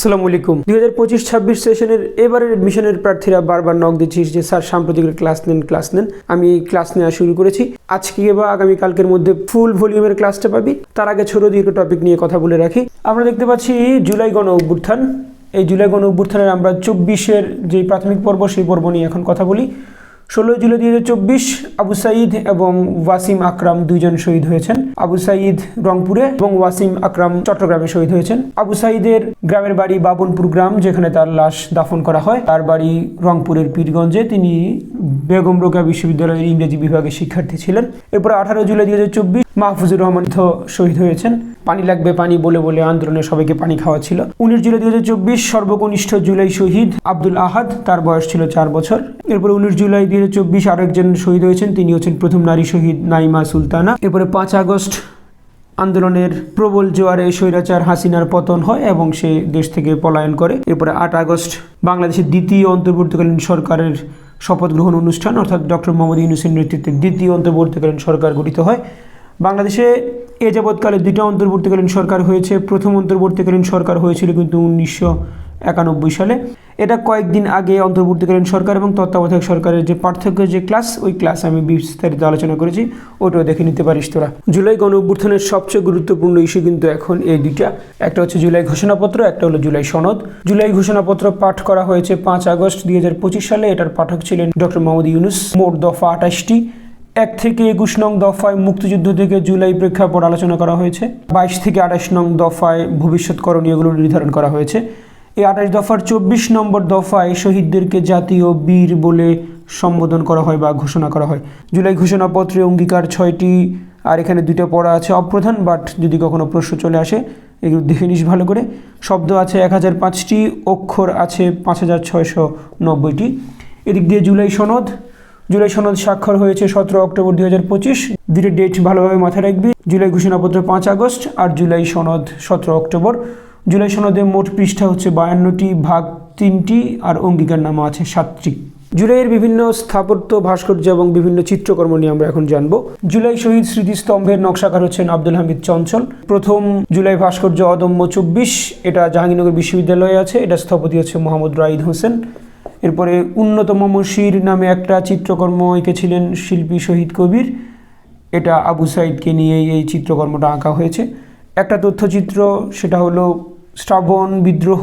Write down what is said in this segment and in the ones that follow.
আসসালামু আলাইকুম। দুই হাজার পঁচিশ, ছাব্বিশ সেশনের এবারের এডমিশনের প্রার্থীরা বারবার নক দিচ্ছিস যে, স্যার সাম্প্রতিকের ক্লাস নেন ক্লাস নেন। আমি ক্লাস নেওয়া শুরু করেছি। আজকে বা আগামী কালকের মধ্যে ফুল ভলিউমের ক্লাসটা পাবি। তার আগে ছোট দীর্ঘ টপিক নিয়ে কথা বলে রাখি। আমরা দেখতে পাচ্ছি জুলাই গণ অভ্যুত্থান। এই জুলাই গণ অভ্যুত্থানের আমরা চব্বিশের যে প্রাথমিক পর্ব, সেই পর্ব নিয়ে এখন কথা বলি। ষোলোই জুলাই দুই হাজার চব্বিশ আবু সাইদ এবং ওয়াসিম আকরাম দুইজন শহীদ হয়েছেন। আবু সাইদ রংপুরে এবং ওয়াসিম আকরাম চট্টগ্রামে শহীদ হয়েছেন। আবু সাইদের গ্রামের বাড়ি বাবনপুর গ্রাম, যেখানে তার লাশ দাফন করা হয়। তার বাড়ি রংপুরের পীরগঞ্জে। তিনি বেগম রোকা বিশ্ববিদ্যালয়ের ইংরেজি বিভাগের শিক্ষার্থী ছিলেন। এরপর আঠারো জুলাই দুই হাজার চব্বিশ মাহফুজুর রহমান শহীদ হয়েছেন। পানি লাগবে, পানি বলে বলে আন্দোলনে সবাইকে পানি খাওয়া ছিল। উনিশ জুলাই দুই হাজার চব্বিশ সর্বকনিষ্ঠ জুলাই শহীদ আব্দুল আহাদ, তার বয়স ছিল চার বছর। এরপর উনিশ জুলাই দুই হাজার চব্বিশ আরেকজন শহীদ হয়েছেন, তিনি হচ্ছেন প্রথম নারী শহীদ নাইমা সুলতানা। এরপরে পাঁচ আগস্ট আন্দোলনের প্রবল জোয়ারে স্বৈরাচার হাসিনার পতন হয় এবং সে দেশ থেকে পলায়ন করে। এরপরে আট আগস্ট বাংলাদেশের দ্বিতীয় অন্তর্বর্তীকালীন সরকারের শপথ গ্রহণ অনুষ্ঠান, অর্থাৎ ডক্টর মোহাম্মদ ইউনুসের নেতৃত্বে দ্বিতীয় অন্তর্বর্তীকালীন সরকার গঠিত হয়। বাংলাদেশে এ যাবৎকালে দুইটা অন্তর্বর্তীকালীন সরকার হয়েছে। প্রথম অন্তর্বর্তীকালীন সরকার হয়েছিল কিন্তু উনিশশো একানব্বই সালে। এটা কয়েকদিন আগে অন্তর্বর্তীকালীন সরকার এবং তত্ত্বাবধায়ক সরকারের যে পার্থক্য, যে ক্লাস, ওই ক্লাস আমি বিস্তারিত আলোচনা করেছি, ওটাও দেখে নিতে পারিস তোরা। জুলাই গণ অভ্যুত্থানের সবচেয়ে গুরুত্বপূর্ণ ইস্যু কিন্তু এখন এই দুইটা। একটা হচ্ছে জুলাই ঘোষণাপত্র, একটা হলো জুলাই সনদ। জুলাই ঘোষণাপত্র পাঠ করা হয়েছে পাঁচ আগস্ট দু হাজার পঁচিশ সালে। এটার পাঠক ছিলেন ডক্টর মোহাম্মদ ইউনুস। মোট দফা আঠাশটি। এক থেকে একুশ নং দফায় মুক্তিযুদ্ধ থেকে জুলাই প্রেক্ষাপট আলোচনা করা হয়েছে। বাইশ থেকে আঠাশ নং দফায় ভবিষ্যৎ করণীয়গুলো নির্ধারণ করা হয়েছে। এই আঠাশ দফার চব্বিশ নম্বর দফায় শহীদদেরকে জাতীয় বীর বলে সম্বোধন করা হয় বা ঘোষণা করা হয়। জুলাই ঘোষণাপত্রে অঙ্গীকার ছয়টি, আর এখানে দুটো পড়া আছে। অপ্রধান বাট যদি কখনো প্রশ্ন চলে আসে, এগুলো দেখে নিস ভালো করে। শব্দ আছে এক হাজার পাঁচটি, অক্ষর আছে পাঁচ হাজার ছয়শো নব্বইটি। এদিক দিয়ে জুলাই সনদ। জুলাই সনদ স্বাক্ষর হয়েছে সতেরো অক্টোবর দুই হাজার পঁচিশ। দুটো ডেট ভালোভাবে মাথায় রাখবি। জুলাই ঘোষণাপত্র পাঁচ আগস্ট, আর জুলাই সনদ সতেরো অক্টোবর। জুলাই সনদে মোট পৃষ্ঠা হচ্ছে বায়ান্নটি ভাগ তিনটি আর অঙ্গীকারনামা আছে সাতটি। জুলাইয়ের বিভিন্ন স্থাপত্য, ভাস্কর্য এবং বিভিন্ন চিত্রকর্ম নিয়ে আমরা এখন জানব। জুলাই শহীদ স্মৃতিস্তম্ভের নকশাকার হচ্ছেন আব্দুল হামিদ চঞ্চল। প্রথম জুলাই ভাস্কর্য অদম্য চব্বিশ, এটা জাহাঙ্গীরনগর বিশ্ববিদ্যালয়ে আছে, এটা স্থপতি হচ্ছে মোহাম্মদ রাইদ হোসেন। এরপরে উন্নতম মশির নামে একটা চিত্রকর্ম এঁকেছিলেন শিল্পী শহীদ কবির। এটা আবু সাইদকে নিয়েই এই চিত্রকর্মটা আঁকা হয়েছে। একটা তথ্যচিত্র, সেটা হলো শ্রাবণ বিদ্রোহ।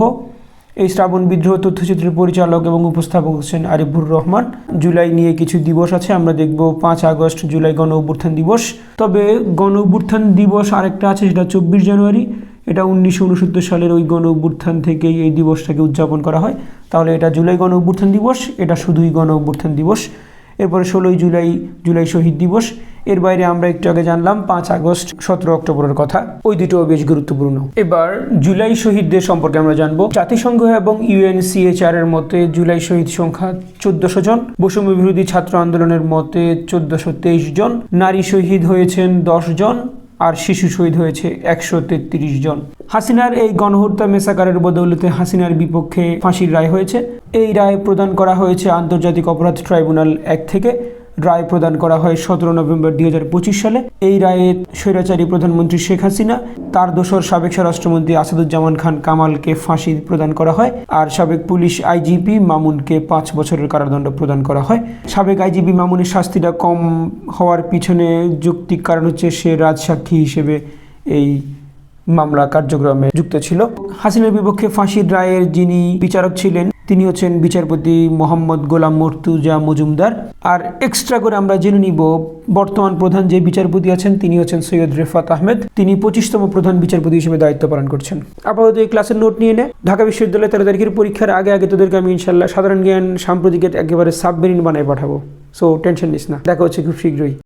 এই শ্রাবণ বিদ্রোহ তথ্যচিত্রের পরিচালক এবং উপস্থাপক হচ্ছেন আরিফুর রহমান। জুলাই নিয়ে কিছু দিবস আছে, আমরা দেখব পাঁচ আগস্ট, জুলাই গণ অভ্যুত্থান দিবস। তবে গণ অভ্যুত্থান দিবস আরেকটা আছে, সেটা চব্বিশ জানুয়ারি। এটা উনিশশো উনসত্তর সালের ওই গণ অভ্যুত্থান থেকেই এই দিবসটাকে উদযাপন করা হয়। তাহলে এটা জুলাই গণ অভ্যুত্থান দিবস, এটা শুধুই গণ অভ্যুত্থান দিবস। এরপরে ষোলোই জুলাই জুলাই শহীদ দিবস। এর বাইরে আমরা একটু আগে জানলাম, পাঁচ আগস্ট, সতেরো অক্টোবরের কথা। ওই দুটো বেশ গুরুত্বপূর্ণ। এবার জুলাই শহীদদের সম্পর্কে আমরা জানব। জাতিসংঘ এবং ইউএনসিএচআর এর মতে জুলাই শহীদ সংখ্যা চোদ্দশো জন। বৈষম্য বিরোধী ছাত্র আন্দোলনের মতে চোদ্দশো জন। নারী শহীদ হয়েছেন দশ জন। আর শিশু শহীদ হয়েছে একশো তেত্রিশ জন। হাসিনার এই গণহত্যা মেসাকারের বদৌলতে হাসিনার বিপক্ষে ফাঁসির রায় হয়েছে। এই রায় প্রদান করা হয়েছে আন্তর্জাতিক অপরাধ ট্রাইব্যুনাল এক থেকে। রায় প্রদান করা হয় সতেরো নভেম্বর দুই হাজার পঁচিশ সালে। এই রায়ে স্বৈরাচারী প্রধানমন্ত্রী শেখ হাসিনা, তার দোসর সাবেক স্বরাষ্ট্রমন্ত্রী আসাদুজ্জামান খান কামালকে ফাঁসি প্রদান করা হয় আর সাবেক পুলিশ আইজিপি মামুনকে পাঁচ বছরের কারাদণ্ড প্রদান করা হয়। সাবেক আইজিপি মামুনের শাস্তিটা কম হওয়ার পিছনে যৌক্তিক কারণ হচ্ছে সে রাজসাক্ষী হিসেবে এই মামলা কার্যক্রমে যুক্ত ছিল। হাসিনের বিপক্ষে ফাঁসির রায়ের যিনি বিচারক ছিলেন, তিনি হচ্ছেন বিচারপতি মোহাম্মদ গোলাম মর্তুজা মজুমদার। আর এক্সট্রা করে আমরা জেনে নিব, বর্তমান প্রধান যে বিচারপতি আছেন, তিনি হচ্ছেন সৈয়দ রেফাত আহমেদ। তিনি পঁচিশতম প্রধান বিচারপতি হিসেবে দায়িত্ব পালন করছেন। আপাতত এই ক্লাসের নোট নিয়ে নে। ঢাকা বিশ্ববিদ্যালয়ে তেরো তারিখের পরীক্ষার আগে আগে তোদেরকে আমি ইনশাল্লাহ সাধারণ জ্ঞান সাম্প্রতিকের একেবারে সাবমেরিন বানায় পাঠাবো। সো টেনশন নিস না। দেখা হচ্ছে খুব শীঘ্রই।